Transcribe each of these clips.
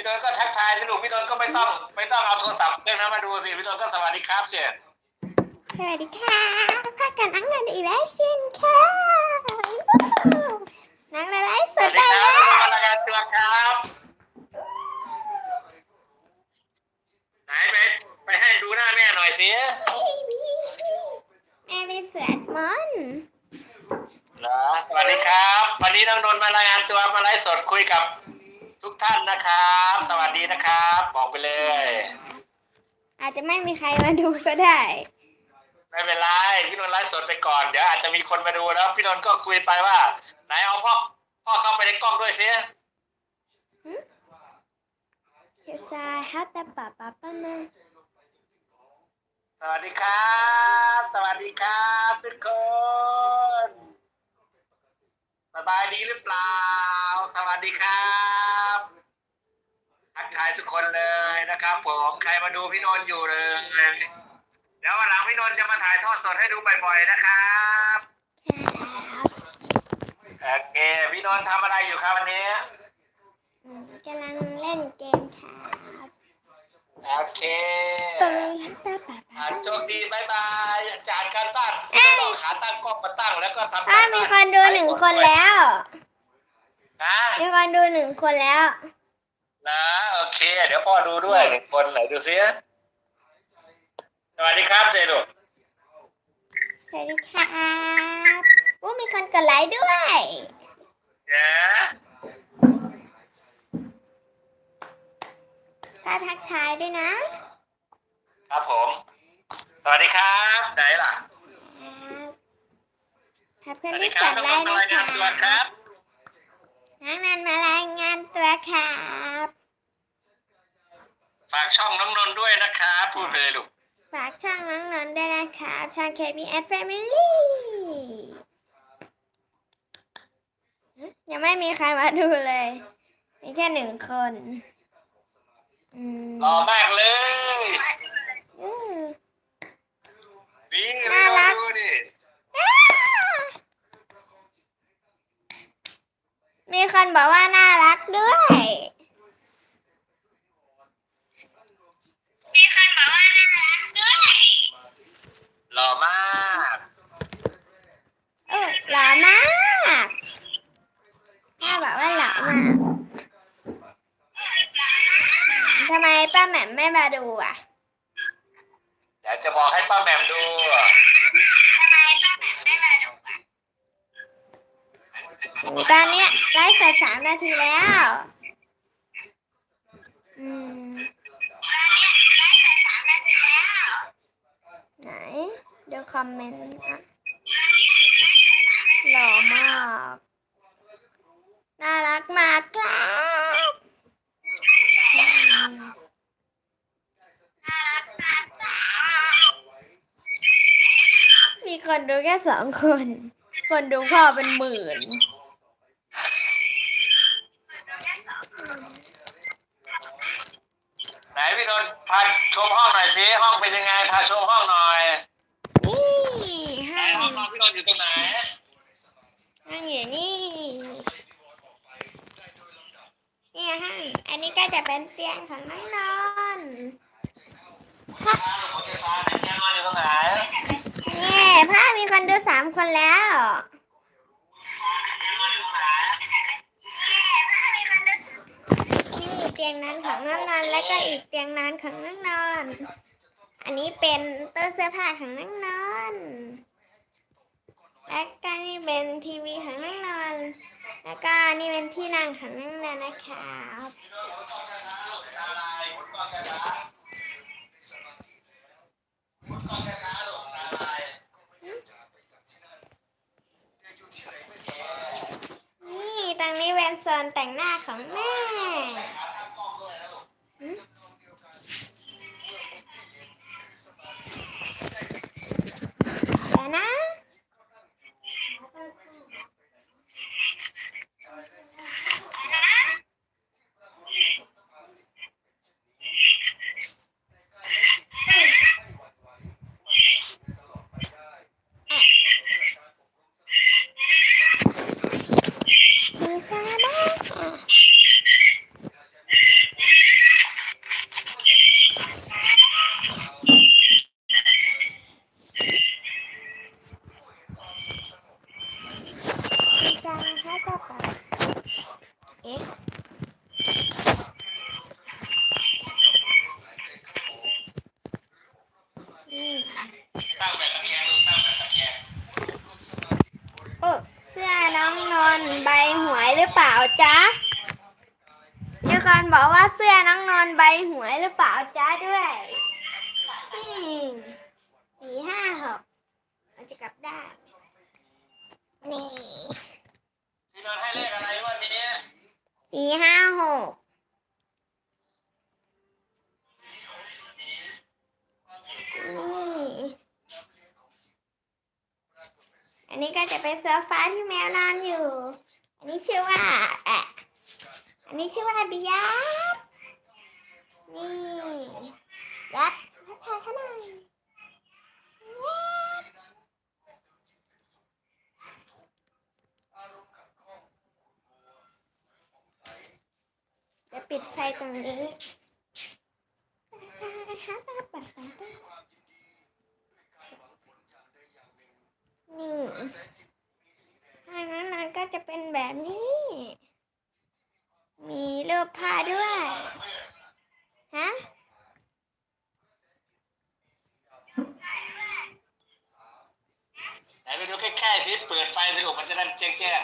พี่นนท์ก็ทักทายสิลูกพี่นนท์ก็ไม่ต้องไม่ต้องเอาโทรศัพท์เครื่องนั้นมาดูสิพี่นนท์ก็สวัสดีครับเสียสวัสดีค่ะพากันนั่งเงินอีกแล้วเช่นค่ะนั่งไลฟ์สสวัดสดีได้คแล้รับวมารายงานตัวครับไหนไปไปให้ดูหน้าแม่หน่อยสิแม่ไปสวดมนต์เหรอสวัสดีครับ วันนี้น้องนนท์มารายงานตัวมาไลฟ์สดคุยกับ ทุกท่านนะครับ สวัสดีนะครับ บอกไปเลย อาจจะไม่มีใครมาดูก็ได้ ไม่เป็นไรพี่นนท์ไลฟ์สดไปก่อนเดี๋ยวอาจจะมีคนมาดูแล้วพี่นนท์ก็คุยไปว่า ไหนเอาพ่อพ่อเข้าไปในกล้องด้วยสิเคซาฮัตตาปะปะปะนะสวัสดีครับ สวัสดีครับทุกคน สบายดีหรือเปล่า สวัสดีครับ ทักทายทุกคนเลยนะครับ ผมใครมาดูพี่นนท์อยู่เลยเดี๋ยววันหลังพี่นนท์จะมาถ่ายทอดสดให้ดูบ่อยๆนะครับครับโอเคพี่นนท์ทำอะไรอยู่ครับวันนี้อืมกำลังเล่นเกมครับโอเคตุยฮัตตาปะปะอ่าปะโชคดีบายบายอาจารย์การบ้านไม่ต้องขาตั้งกล้องมาตั้งแล้วก็ทำอ้าวมีคนดูหนึ่งคนแล้วนะมีคนดูหนึ่งคนแล้ว นะ โอเค เดี๋ยวพ่อดูด้วยหนึ่งคนไหนดูซิสวัสดีครับเดลูกสวัสดีครับอู้มีคนกดไลค์ด้วยเนะถ้าทักทายด้วยนะ ครับผม สวัสดีครับ ไหนล่ะครับสเพื่อนวัสๆดีกครับดน้องไลนนค์ท์มารายงานนะคตัวครัรับบนังนันมารายงานตัวครับ ฝากช่องน้องนนท์ด้วยนะครับพูดไปเลยลูก ฝากช่องน้องนนท์ด้วยนะครับช่อง KBS Family ฮะยังไม่มีใครมาดูเลย มีแค่หนึ่งคนอืมหล่อมากเลย อืม นี่น่ารัก ดูดิอ้ามีคนบอกว่าน่ารักด้วย มีคนบอกว่าน่ารักด้วย หล่อมากเออหล่อมากแม่บอกว่าหล่อมากทำไมป้าแหม่มไม่มาดูอะเดี๋ยวจะบอกให้ป้าแหม่มดูตอนเนี้ยไลฟ์สดสามนาทีแล้ว อืม ไหนดู คอมเมนต์อะหล่อมาก น่ารักมากครับอืมมีคนดูแค่สองคน คนดูพ่อเป็นหมื่น ไหนพี่นนท์พาชมห้องหน่อยสิห้องเป็นยังไงพาชมห้องหน่อย นี่ ไหน ห้าง ห้อง นอนอยู่ตรงไหนห้างอยู่นี่นี่ห้าง อันนี้ก็จะเป็นเตียงของน้องนอนผมจะพาไหนเนี่ยนอนอยู่ตรงไหนนี่พ่อมีคนดูสามคนแล้วนี่เตียงนั้นของน้องนอนแล้วก็อีกเตียงนั้นของน้องนอน อันนี้เป็นตู้เสื้อผ้าของน้องนอน แล้วก็นี่เป็นทีวีของน้องนอน แล้วก็นี่เป็นที่นั่งของน้องนอนนะครับอะนี่ตรงนี้เป็นโซนแต่งหน้าของแม่เดี๋ยวนะมีซาบ้า อืม สร้างแบบตะแคงลูกสร้างแบบตะแคง โอ้เสื้อน้องนนท์ใบหวยหรือเปล่า จ๊ะมีคนบอกว่าเสื้อน้องนอนใบหวยหรือเปล่าจ๊ะด้วยนี่สี่ห้าหกมันจะกลับด้านนี่พี่นนให้เลขอะไรวันนี้สี่ห้าหกนี่อันนี้ก็จะเป็นโซฟาที่แมวนอนอยู่ อันนี้ชื่อว่าอันนี้ชื่อว่าบิยับนี่ยัดทักทายเขาหน่อยจะปิดไฟตรงนี้นี่ทางนั้นนั้นก็ จะเป็นแบบนี้ มีรูปผ้าด้วย ฮะ ไหนไปดูใกล้ๆสิเปิดไฟสนุกมันจะได้แจ้งแจ้ง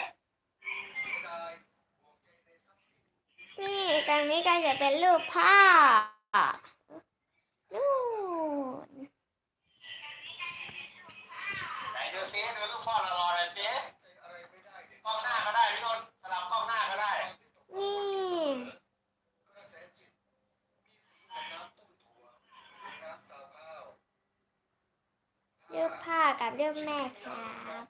นี่ตรงนี้ก็จะเป็นรูปพ่อนู่น ไหนดูซิดูลูกพ่อรอๆหน่อยสิกล้องหน้าก็ได้พี่นนท์สลับกล้องหน้าก็ได้ นี่รูป พ่อกับรูปแม่ครับ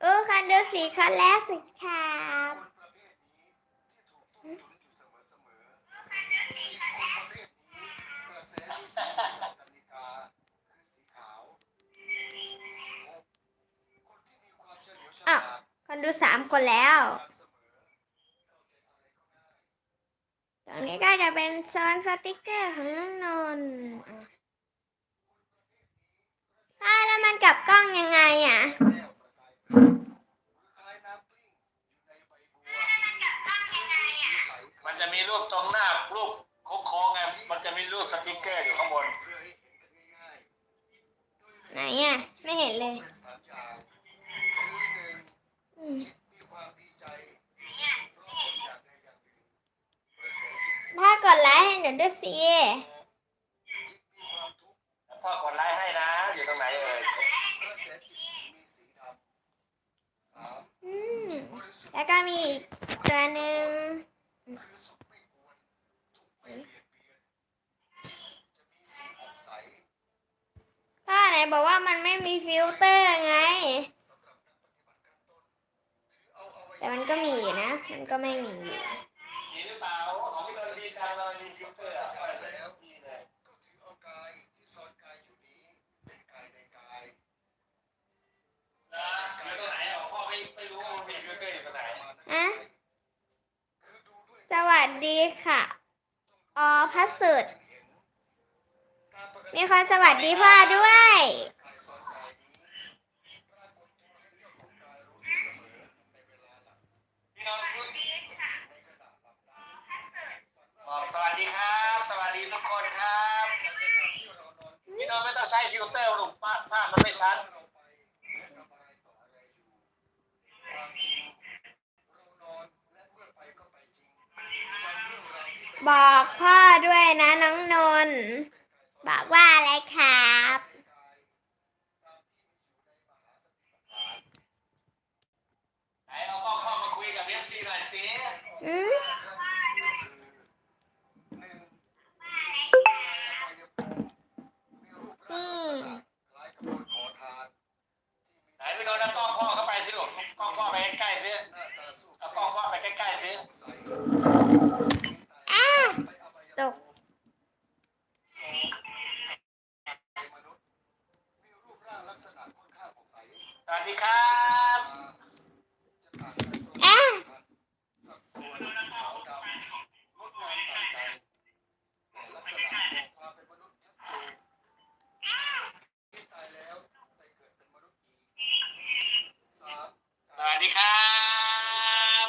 เออคันดูสีคนแรกสิครับอ้าวคนดูสามคนแล้วตรงนี้ก็จะเป็นโซนสติกเกอร์ของน้องนนท์อะแล้วมัน กลับกล้องยังไงอะมันจะมีรูปตรงหน้ารูปโค้งๆไงมันจะมีรูปสติกเกอร์อยู่ข้างบนไหนอะไม่เห็นเลยอืมถ้ากดไลค์ให้หนูด้วยสิพ่อกดไลค์ให้นะ อยู่ตรงไหนเอ่ย อืมแล้วก็มีอีก ตัวหนึ่งพ่อไหนบอกว่ามันไม่มีฟิลเตอร์ไง แต่มันก็มีนะ มันก็ไม่มีอยู่ มีหรือเปล่าของพี่นนท์ดีจังเลยมีฟิลเตอร์อะนี่เลยนะอยู่ตรงไหนอะพ่อไม่ไม่รู้ว่ามันมีฟิลเตอร์อยู่ตรงไหน อะ สวัสดีค่ะอพัสสุดมีคนสวัสดีพ่อด้วย บอกสวัสดีครับ สวัสดีทุกคนครับ พี่นนท์ไม่ต้องใช้ฟิลเตอร์หรอกภาพมันไม่ชัด บอกพ่อด้วยนะน้องนนท์บอกว่าอะไรครับ ดีครับ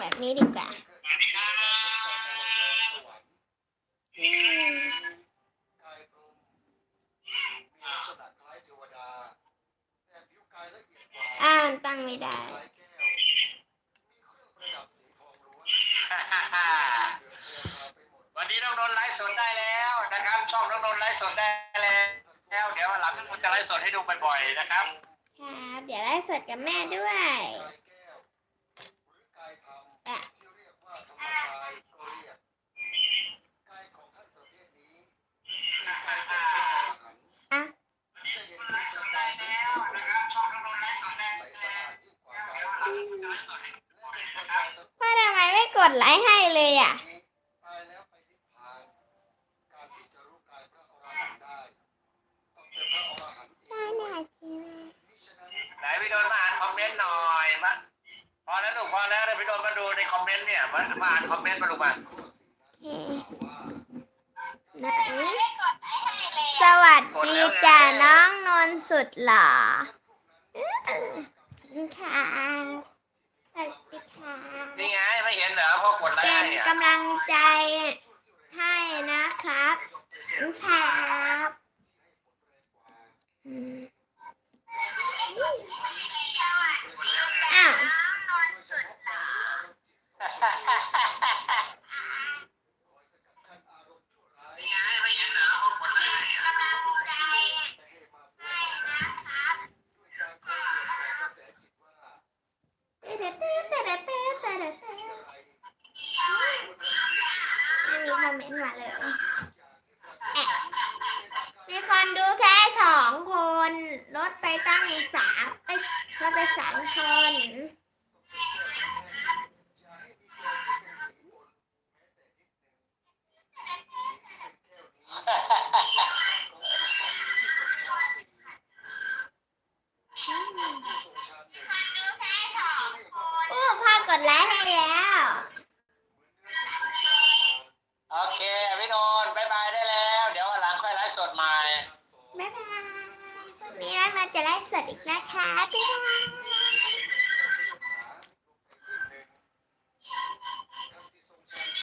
แบบนี้ดีกว่า สวัสดีครับ อืมอ่ามันตั้ง ไม่ได้ วันนี้น้องนนท์ไลฟ์สดได้แล้วนะครับ ช่องน้องนนท์ไลฟ์สดได้แล้ว เดี๋ยววันหลังผมจะไลฟ์สดให้ดูบ่อยๆนะครับ ครับ เดี๋ยวไล่สดกับแม่ด้วยอะอะพ่อทำไมไม่กดไลค์ให้เลยอะ ได้หน่อยทีนะ ไหนพี่ โดนมาอ่านคอมเมนต์หน่อยมาพอแล้วลูกพอแล้วเดี๋ยวพี่โดนมาดูในคอมเมนต์เนี่ยมามาอ่านคอมเมนต์มาลูกมาโอเคไหนสวัสดีจ้าน้องนนท์สุดหล่ออื้อค่ะสวัสดีค่ะนี่ไงไม่เห็นเหรอพ่อกดไลค์เป็ให้นเนี่ยกำลังใจให้นะครับครั เลย มีคนดูแค่สองคน ลดไปตั้งสามเอ้ยลดไปสามคนโอ้พ่อกดไลค์ให้แล้ว โอเคพี่โดนบายบายได้แล้ว เดี๋ยววันหลังค่อยไลฟ์ สด